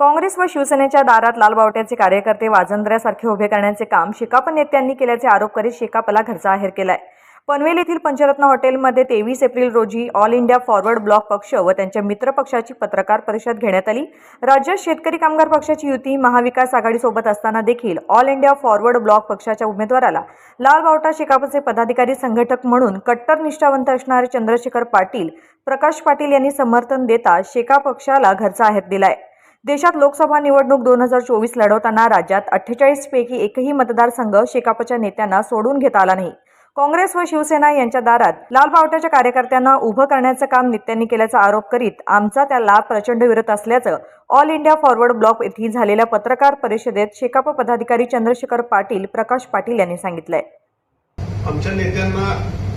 काँग्रेस व शिवसेनेच्या दारात लालबावट्याचे कार्यकर्ते वाजंद्र्यासारखे उभे करण्याचे काम शेकाप नेत्यांनी केल्याचे आरोप करीत शेकापला घरचा आहेर केलाय. पनवेल येथील पंचरत्न हॉटेलमध्ये तेवीस एप्रिल रोजी ऑल इंडिया फॉरवर्ड ब्लॉक पक्ष व त्यांच्या मित्र पक्षाची पत्रकार परिषद घेण्यात आली. राज्यात शेतकरी कामगार पक्षाची युती महाविकास आघाडीसोबत असताना देखील ऑल इंडिया फॉरवर्ड ब्लॉक पक्षाच्या उमेदवाराला लाल बावटा शेकापचे पदाधिकारी संघटक म्हणून कट्टर निष्ठावंत असणारे चंद्रशेखर पाटील प्रकाश पाटील यांनी समर्थन देता शेका पक्षाला घरचा आहेर दिलाय. देशात लोकसभा निवडणूक दोन हजार चोवीस लढवताना राज्यात अठ्ठेचाळीसपैकी एकही मतदारसंघ शेकापच्या नेत्यांना सोडून घेता आला नाही. काँग्रेस व शिवसेना यांच्या दारात लाल बावट्याच्या कार्यकर्त्यांना उभं करण्याचं काम नित्यांनी केल्याचा आरोप करीत आमचा त्याला प्रचंड विरोध असल्याचं ऑल इंडिया फॉरवर्ड ब्लॉक येथे झालेल्या पत्रकार परिषदेत शेकाप पदाधिकारी चंद्रशेखर पाटील प्रकाश पाटील यांनी सांगितलंय. आमच्या नेत्यांना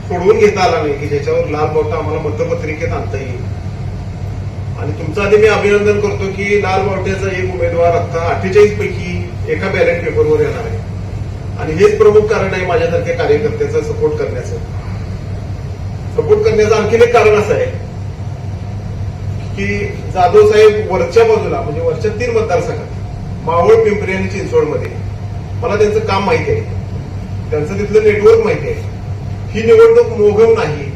सोडवून घेता आला नाही की ज्याच्यावर लाल बावटा आम्हाला मतपत्रिकेत आणता येईल. आणि तुमचं आधी मी अभिनंदन करतो की लाल बावट्याचा एक उमेदवार आता अठ्ठेचाळीस पैकी एका बॅलेट पेपरवर येणार आहे. आणि हेच प्रमुख कारण आहे माझ्यासारख्या कार्यकर्त्याचा सपोर्ट करण्याचं. सपोर्ट करण्याचं आणखीन एक कारण असं आहे की जाधव साहेब वरच्या बाजूला म्हणजे वरच्या तीन मतदारसंघात मावळ पिंपरी आणि चिंचवडमध्ये मला त्यांचं काम माहिती आहे. त्यांचं तिथलं नेटवर्क माहिती आहे. ही निवडणूक मोघम नाही.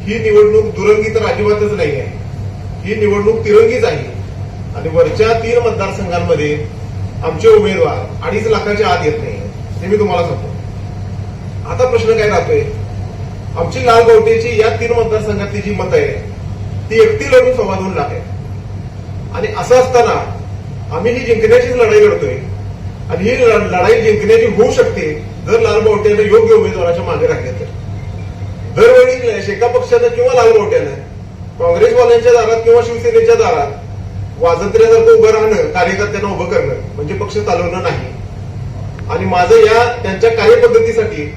ही निवडणूक दुरंगी तर अजिबातच नाही आहे. ही निवडणूक तिरंगीच आहे. आणि वरच्या तीन मतदारसंघांमध्ये आमचे उमेदवार अडीच लाखाच्या आत येत नाही हे मी तुम्हाला सांगतो. आता प्रश्न काय राहतोय? आमची लाल गवटेची या तीन मतदारसंघातली जी मतं आहे ती एकटी लढून सव्वा दोन लाख आहे आणि असं असताना आम्ही ही जिंकण्याचीच लढाई लढतोय. आणि ही ल- लढाई जिंकण्याची होऊ शकते जर लाल बावट्यानं योग्य उमेदवाराच्या मागे राहिले तर. दरवेळी शेका पक्षानं किंवा लाल बावट्यानं काँग्रेसवाल्यांच्या दारात किंवा शिवसेनेच्या दारात वाजंत्र्यासारखं उभं राहणं कार्यकर्त्यांना उभं करणं म्हणजे पक्ष चालवणं नाही. आणि माझं या त्यांच्या कार्यपद्धतीसाठी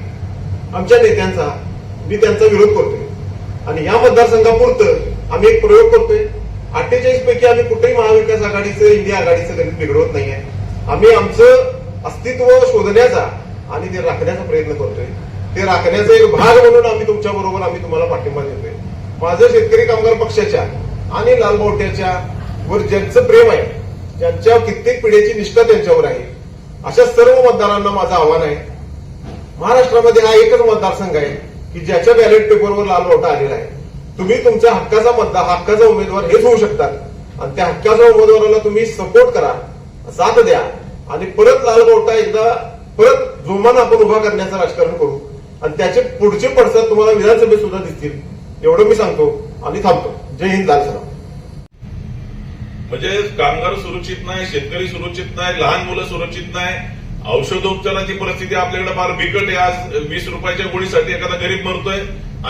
आमच्या नेत्यांचा मी त्यांचा विरोध करतोय. आणि या मतदारसंघापुरतं आम्ही एक प्रयोग करतोय. अठ्ठेचाळीस पैकी आम्ही कुठेही महाविकास आघाडीचं इंडिया आघाडीचं गणित बिघडवत नाहीये. आम्ही आमचं अस्तित्व शोधण्याचा आणि ते राखण्याचा प्रयत्न करतोय. ते राखण्याचा एक भाग म्हणून आम्ही तुमच्या बरोबर आम्ही तुम्हाला पाठिंबा देतोय. माझं शेतकरी कामगार पक्षाच्या आणि लालबोवट्याच्या वर ज्यांचं प्रेम आहे ज्यांच्या कित्येक पिढ्याची निष्ठा त्यांच्यावर आहे अशा सर्व मतदारांना माझं आव्हान आहे. महाराष्ट्रामध्ये हा एकच मतदारसंघ आहे की ज्याच्या बॅलेट पेपरवर लाल बावटा आलेला आहे. तुम्ही तुमच्या हक्काचा मतदार हक्काचा उमेदवार हेच होऊ शकतात. आणि त्या हक्काच्या उमेदवाराला तुम्ही सपोर्ट करा साथ द्या आणि परत लाल बावटा एकदा परत जोमान आपण उभा करण्याचं राजकारण करू. आणि त्याचे पुढचे पडसाद तुम्हाला विधानसभेत सुद्धा दिसतील. एवढं मी सांगतो आणि थांबतो. जय हिंद लाल सराव म्हणजे कामगार सुरक्षित नाही शेतकरी सुरक्षित नाही लहान मुलं सुरक्षित नाही औषधोपचाराची परिस्थिती आपल्याकडे फार बिकट आहे. आज वीस रुपयाच्या गोळीसाठी एखादा गरीब मरतोय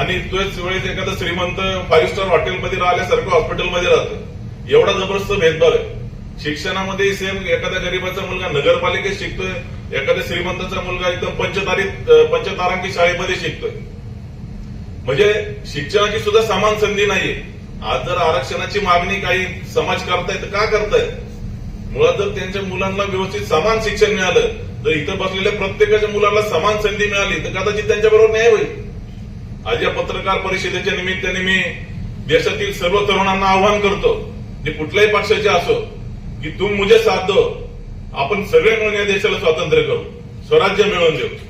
आणि तोच वेळेस एखादा श्रीमंत फाईव्ह स्टार हॉटेलमध्ये राहिल्यासारखं हॉस्पिटलमध्ये राहतो एवढा जबरदस्त भेदभाव आहे. शिक्षणामध्ये सेम एखाद्या गरीबाचा मुलगा नगरपालिकेत शिकतोय एखाद्या श्रीमंताचा मुलगा एकदम पंचतारीत पंचतारांकी शाळेमध्ये शिकतोय. म्हणजे शिक्षणाची सुद्धा समान संधी नाहीये. आज जर आरक्षणाची मागणी काही समाज करतायत का करतायत मुळात जर त्यांच्या मुलांना व्यवस्थित समान शिक्षण मिळालं तर इथं बसलेल्या प्रत्येकाच्या मुलांना समान संधी मिळाली तर कदाचित त्यांच्याबरोबर न्याय होईल. आज या पत्रकार परिषदेच्या निमित्ताने मी देशातील सर्व तरुणांना आवाहन करतो जे कुठल्याही पक्षाचे असो की तुम मुझे साथ दो. आपण सगळे मिळून या देशाला स्वातंत्र्य करू. स्वराज्य मिळवून देऊ.